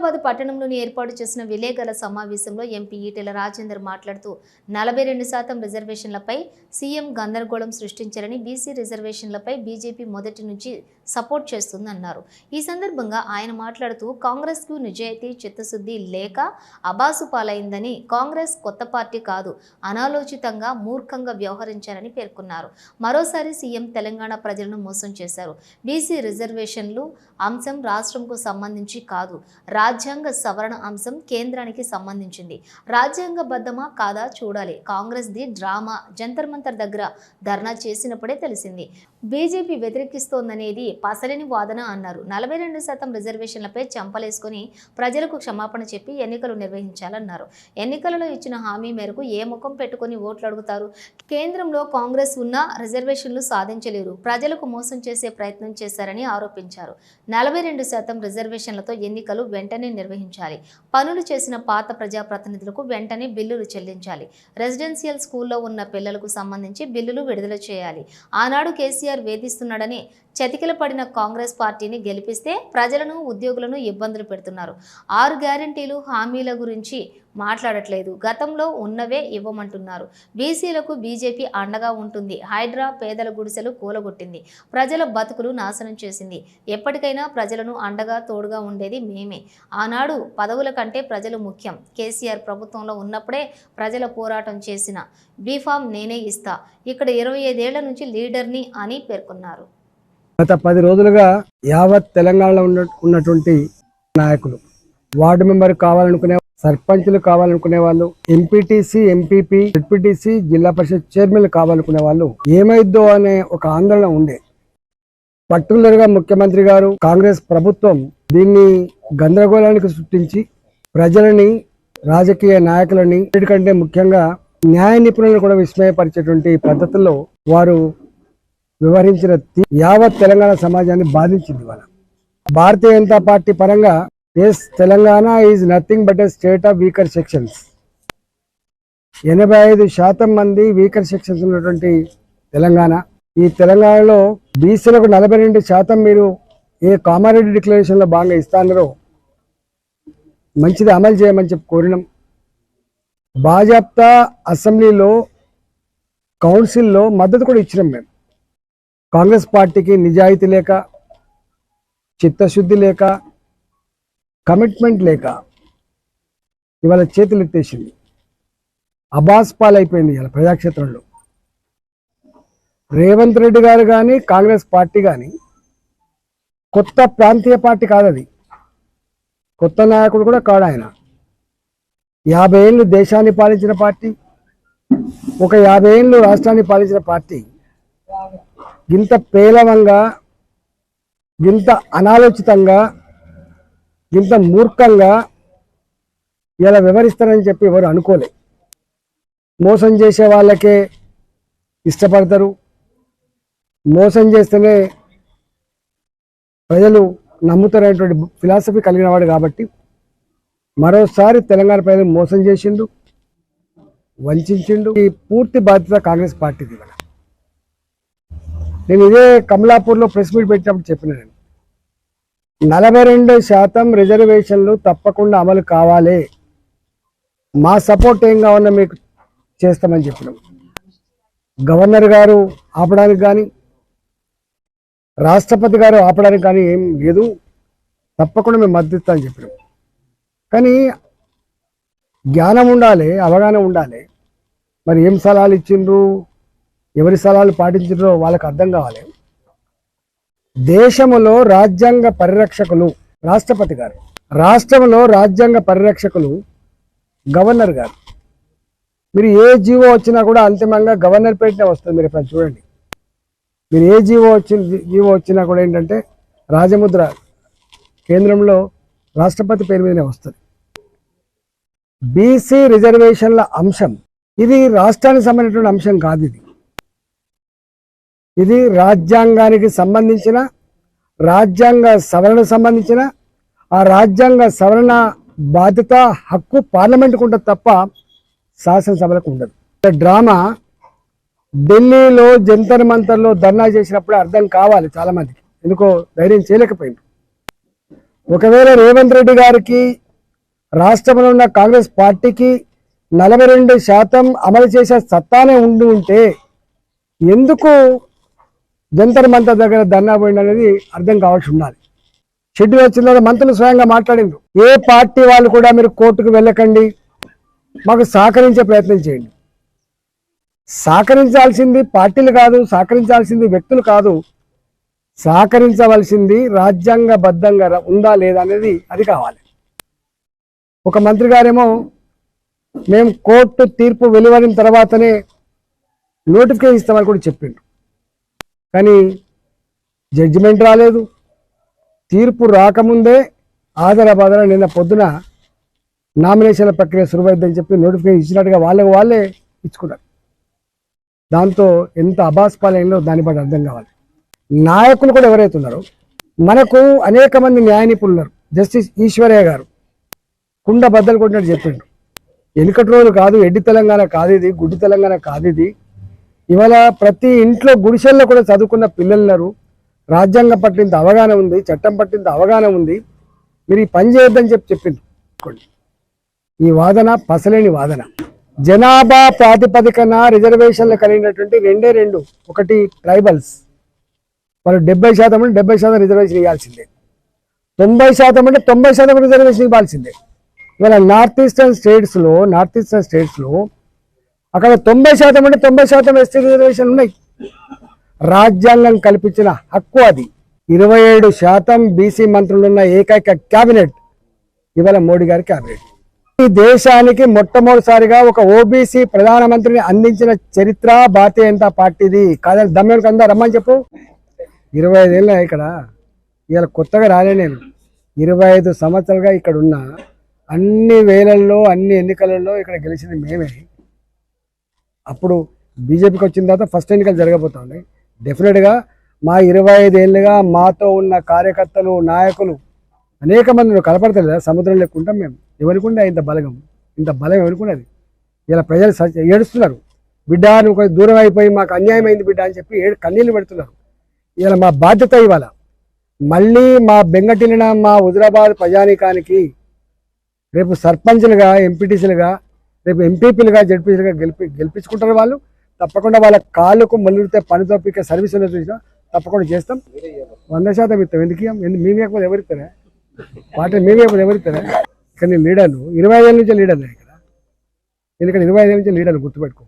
హైదరాబాద్ పట్టణంలోని ఏర్పాటు చేసిన విలేకరుల సమావేశంలో ఎంపీ ఈటెల రాజేందర్ మాట్లాడుతూ నలభై రెండు శాతం రిజర్వేషన్లపై సీఎం గందరగోళం సృష్టించారని బీసీ రిజర్వేషన్లపై బీజేపీ మొదటి నుంచి సపోర్ట్ చేస్తుందన్నారు. ఈ సందర్భంగా ఆయన మాట్లాడుతూ కాంగ్రెస్కు నిజాయితీ చిత్తశుద్ధి లేక అబాసు పాలైందని కాంగ్రెస్ కొత్త పార్టీ కాదు అనాలోచితంగా మూర్ఖంగా వ్యవహరించారని పేర్కొన్నారు. మరోసారి సీఎం తెలంగాణ ప్రజలను మోసం చేశారు. బీసీ రిజర్వేషన్లు అంశం రాష్ట్రంకు సంబంధించి కాదు రాజ్యాంగ సవరణ అంశం కేంద్రానికి సంబంధించింది. రాజ్యాంగబద్ధమా కాదా చూడాలి. కాంగ్రెస్ది డ్రామా జంతర్ మంతర్ దగ్గర ధర్నా చేసినప్పుడే తెలిసింది. బీజేపీ వ్యతిరేకిస్తోందనేది పసలేని వాదన అన్నారు. నలభై రెండు శాతం రిజర్వేషన్లపై చెంపలేసుకుని ప్రజలకు క్షమాపణ చెప్పి ఎన్నికలు నిర్వహించాలన్నారు. ఎన్నికలలో ఇచ్చిన హామీ మేరకు ఏ ముఖం పెట్టుకొని ఓట్లు అడుగుతారు? కేంద్రంలో కాంగ్రెస్ ఉన్న రిజర్వేషన్లు సాధించలేరు. ప్రజలకు మోసం చేసే ప్రయత్నం చేశారని ఆరోపించారు. నలభై రెండు శాతం రిజర్వేషన్లతో ఎన్నికలు వెంటనే నిర్వహించాలి. పనులు చేసిన పాత ప్రజాప్రతినిధులకు వెంటనే బిల్లులు చెల్లించాలి. రెసిడెన్షియల్ స్కూల్లో ఉన్న పిల్లలకు సంబంధించి బిల్లులు విడుదల చేయాలి. ఆనాడు కేసీఆర్ వేధిస్తున్నాడని చతికిల పడిన కాంగ్రెస్ పార్టీని గెలిపిస్తే ప్రజలను ఉద్యోగులను ఇబ్బందులు పెడుతున్నారు. ఆరు గ్యారంటీలు హామీల గురించి మాట్లాడట్లేదు. గతంలో ఉన్నవే ఇవ్వమంటున్నారు. బీసీలకు బీజేపీ అండగా ఉంటుంది. హైడ్రా పేదల గుడిసెలు కూలగొట్టింది. ప్రజల బతుకులు నాశనం చేసింది. ఎప్పటికైనా ప్రజలను అండగా తోడుగా ఉండేది మేమే. ఆనాడు పదవుల కంటే ప్రజలు ముఖ్యం. కేసీఆర్ ప్రభుత్వంలో ఉన్నప్పుడే ప్రజల పోరాటం చేసిన బీఫామ్ నేనే ఇస్తా. ఇక్కడ ఇరవై ఐదేళ్ళ నుంచి లీడర్ని అని పేర్కొన్నారు. గత పది రోజులుగా యావత్ తెలంగాణలో ఉన్న ఉన్నటువంటి నాయకులు వార్డు మెంబర్ కావాలనుకునే సర్పంచులు కావాలనుకునే వాళ్ళు ఎంపీటీసీ ఎంపీపీ జెడ్పీటీసీ జిల్లా పరిషత్ చైర్మన్ కావాలనుకునే వాళ్ళు ఏమైద్దో అనే ఒక ఆందోళన ఉండే. పర్టికులర్గా ముఖ్యమంత్రి గారు కాంగ్రెస్ ప్రభుత్వం దీన్ని గందరగోళానికి సృష్టించి ప్రజలని రాజకీయ నాయకులని వీటికంటే ముఖ్యంగా న్యాయ నిపుణులను కూడా విస్మయపరిచేటువంటి పద్ధతుల్లో వారు వ్యవహరించిన యావత్ తెలంగాణ సమాజాన్ని బాధించింది వాళ్ళ భారతీయ జనతా పార్టీ పరంగా yes Telangana is nothing but a state of weaker sections. ఎనభై ఐదు శాతం మంది వీకర్ సెక్షన్స్ ఉన్నటువంటి తెలంగాణ. ఈ తెలంగాణలో బీసీలకు నలభై రెండు శాతం మీరు ఏ కామారెడ్డి డిక్లరేషన్లో భాగంగా ఇస్తానో మంచిది అమలు చేయమని చెప్పి కోరినాం. భాజప్తా అసెంబ్లీలో కౌన్సిల్లో మద్దతు కూడా ఇచ్చినాం మేము. కాంగ్రెస్ పార్టీకి నిజాయితీ లేక చిత్తశుద్ధి లేక కమిట్మెంట్ లేక ఇవాళ చేతులు ఎత్తేసింది. అబాస్ పాలైపోయింది ఇవాళ ప్రజాక్షేత్రంలో. రేవంత్ రెడ్డి గారు కానీ కాంగ్రెస్ పార్టీ కానీ కొత్త ప్రాంతీయ పార్టీ కాదది. కొత్త నాయకుడు కూడా కాడు ఆయన. యాభై ఏళ్ళు దేశాన్ని పాలించిన పార్టీ ఒక యాభై ఏళ్ళు రాష్ట్రాన్ని పాలించిన పార్టీ. ఇంత పేలవంగా ఇంత అనాలోచితంగా ఇంత మూర్ఖంగా ఇలా వివరిస్తారని చెప్పి ఎవరు అనుకోలే. మోసం చేసే వాళ్ళకే ఇష్టపడతారు. మోసం చేస్తేనే ప్రజలు నమ్ముతారనేటువంటి ఫిలాసఫీ కలిగిన వాడు కాబట్టి మరోసారి తెలంగాణ ప్రజలు మోసం చేసిండు వంచిండు ఈ పూర్తి బాధ్యత కాంగ్రెస్ పార్టీది నేను ఇదే కమలాపూర్లో ప్రెస్ మీట్ పెట్టినప్పుడు చెప్పిన నేను. నలభై రెండు శాతం రిజర్వేషన్లు తప్పకుండా అమలు కావాలి. మా సపోర్ట్ ఏం కావాలన్నా మీకు చేస్తామని చెప్పినాం. గవర్నర్ గారు ఆపడానికి కానీ రాష్ట్రపతి గారు ఆపడానికి కానీ ఏం లేదు. తప్పకుండా మేము మద్దతు అని చెప్పినాం. కానీ జ్ఞానం ఉండాలి అవగాహన ఉండాలి. మరి ఏం సలహాలు ఇచ్చిండ్రు? ఎవరి సలహాలు పాటించారో వాళ్ళకి అర్థం కావాలి. దేశంలో రాజ్యాంగ పరిరక్షకులు రాష్ట్రపతి గారు. రాష్ట్రంలో రాజ్యాంగ పరిరక్షకులు గవర్నర్ గారు. మీరు ఏ జీవో వచ్చినా కూడా అంతిమంగా గవర్నర్ పేరునే వస్తుంది మీరు ఇప్పుడు చూడండి. మీరు ఏ జీవో వచ్చి జీవో వచ్చినా కూడా ఏంటంటే రాజముద్ర కేంద్రంలో రాష్ట్రపతి పేరు మీదనే వస్తుంది. బీసీ రిజర్వేషన్ల అంశం. ఇది రాష్ట్రానికి సంబంధించిన అంశం కాదు ఇది. ఇది రాజ్యాంగానికి సంబంధించిన రాజ్యాంగ సవరణ సంబంధించిన ఆ రాజ్యాంగ సవరణ బాధ్యత హక్కు పార్లమెంట్కు ఉంటుంది తప్ప శాసనసభలకు ఉండదు. డ్రామా ఢిల్లీలో జంతర్ మంతర్లో ధర్నా చేసినప్పుడు అర్థం కావాలి చాలామందికి. ఎందుకో ధైర్యం చేయలేకపోయింది. ఒకవేళ రేవంత్ రెడ్డి గారికి రాష్ట్రంలో ఉన్న కాంగ్రెస్ పార్టీకి నలభై రెండు శాతం అమలు చేసే సత్తానే ఉండి ఉంటే ఎందుకు జంతర్ మంతర్ దగ్గర ధర్నా పోయింది అనేది అర్థం కావాల్సి ఉండాలి. షెడ్యూల్ వచ్చిన తర్వాత మంత్రులు స్వయంగా మాట్లాడిండ్రు. ఏ పార్టీ వాళ్ళు కూడా మీరు కోర్టుకు వెళ్ళకండి. మాకు సహకరించే ప్రయత్నం చేయండి. సహకరించాల్సింది పార్టీలు కాదు సహకరించాల్సింది వ్యక్తులు కాదు. సహకరించవలసింది రాజ్యాంగబద్ధంగా ఉందా లేదా అనేది అది కావాలి. ఒక మంత్రి గారేమో మేము కోర్టు తీర్పు వెలువడిన తర్వాతనే నోటిఫికేషన్ ఇస్తామని కూడా చెప్పిండు కానీ జడ్జిమెంట్ రాలేదు. తీర్పు రాకముందే ఆధారబాధన నిన్న పొద్దున నామినేషన్ల ప్రక్రియ సురువైద్దని చెప్పి నోటిఫికేషన్ ఇచ్చినట్టుగా వాళ్ళకి వాళ్ళే ఇచ్చుకున్నారు. దాంతో ఎంత అభాస్పాలయంలో దాన్ని బట్టి అర్థం కావాలి. నాయకులు కూడా ఎవరైతే ఉన్నారో మనకు అనేక మంది న్యాయ నిపుణులు ఉన్నారు. జస్టిస్ ఈశ్వరయ్య గారు కుండ బద్దలు కొట్టినట్టు చెప్పిండు. ఎన్నికటి రోజులు కాదు ఎడ్డి తెలంగాణ కాదు ఇది గుడ్డి తెలంగాణ కాదు ఇది. ఇవాళ ప్రతి ఇంట్లో గుడిసెల్లో కూడా చదువుకున్న పిల్లలు ఉన్నారు రాజ్యాంగం పట్ల ఇంత అవగాహన ఉంది చట్టం పట్ల ఇంత అవగాహన ఉంది. మీరు ఈ పని చేయొద్దని చెప్పి చెప్పిండు. ఈ వాదన పసలేని వాదన. జనాభా ప్రాతిపదికన రిజర్వేషన్లు కలిగినటువంటి రెండే రెండు. ఒకటి ట్రైబల్స్. వాళ్ళు డెబ్బై శాతం అంటే డెబ్బై శాతం రిజర్వేషన్ ఇవ్వాల్సిందే. తొంభై శాతం అంటే తొంభై శాతం రిజర్వేషన్ ఇవ్వాల్సిందే. ఇవాళ నార్త్ ఈస్టర్న్ స్టేట్స్లో నార్త్ ఈస్టర్న్ స్టేట్స్లో అక్కడ తొంభై శాతం అంటే తొంభై శాతం ఎస్టీ రిజర్వేషన్ ఉన్నాయి. రాజ్యాంగం కల్పించిన హక్కు అది. ఇరవై ఏడు శాతం బీసీ మంత్రులున్న ఏకైక క్యాబినెట్ ఇవాళ మోడీ గారి క్యాబినెట్ ఈ దేశానికి మొట్టమొదటిసారిగా ఒక ఓబీసీ ప్రధానమంత్రిని అందించిన చరిత్ర భారతీయ జనతా పార్టీది. కాదని దమ్మెనికి అందా రమ్మని చెప్పు. ఇరవై ఐదేళ్ళ ఇక్కడ. ఇవాళ కొత్తగా రాలే నేను. ఇరవై ఐదు సంవత్సరాలుగా ఇక్కడ ఉన్న. అన్ని వేలల్లో అన్ని ఎన్నికలలో ఇక్కడ గెలిచింది మేమే. అప్పుడు బీజేపీకి వచ్చిన తర్వాత ఫస్ట్ ఎన్నికలు జరగబోతా ఉన్నాయి డెఫినెట్గా మా ఇరవై ఐదేళ్ళుగా మాతో ఉన్న కార్యకర్తలు నాయకులు అనేక మంది నువ్వు కనపడతలేదా సముద్రం లేకుండా మేము. ఎవరికుండే ఇంత బలగం? ఇంత బలం ఎవరికున్నది ఇలా ప్రజలు ఏడుస్తున్నారు. బిడ్డ నువ్వు దూరం అయిపోయి మాకు అన్యాయం అయింది బిడ్డ అని చెప్పి ఏడు కన్నీళ్ళు పెడుతున్నారు. ఇలా మా బాధ్యత ఇవాళ. మళ్ళీ మా బెంగటిల్లిన మా హుజరాబాద్ ప్రజానీకానికి రేపు సర్పంచ్లుగా ఎంపీటీసీలుగా రేపు ఎంపీపీలుగా జడ్పీసీలుగా గెలిపి గెలిపించుకుంటారు వాళ్ళు. తప్పకుండా వాళ్ళ కాళ్ళకు మళ్ళీ పని తప్పిక సర్వీస్ చూసినా తప్పకుండా చేస్తాం. వంద శాతం ఇస్తాం. ఎందుకు ఇయ్యం? మేము ఇవ్వకపోతే ఎవరు ఇస్తారా? పార్టీ మేము ఇవ్వకపోతే ఎవరు ఇస్తారా? కానీ లీడర్లు ఇరవై ఐదు నుంచి లీడర్లే ఇక్కడ. ఎందుకంటే ఇరవై ఐదు నుంచి లీడర్లు గుర్తుపెట్టుకో.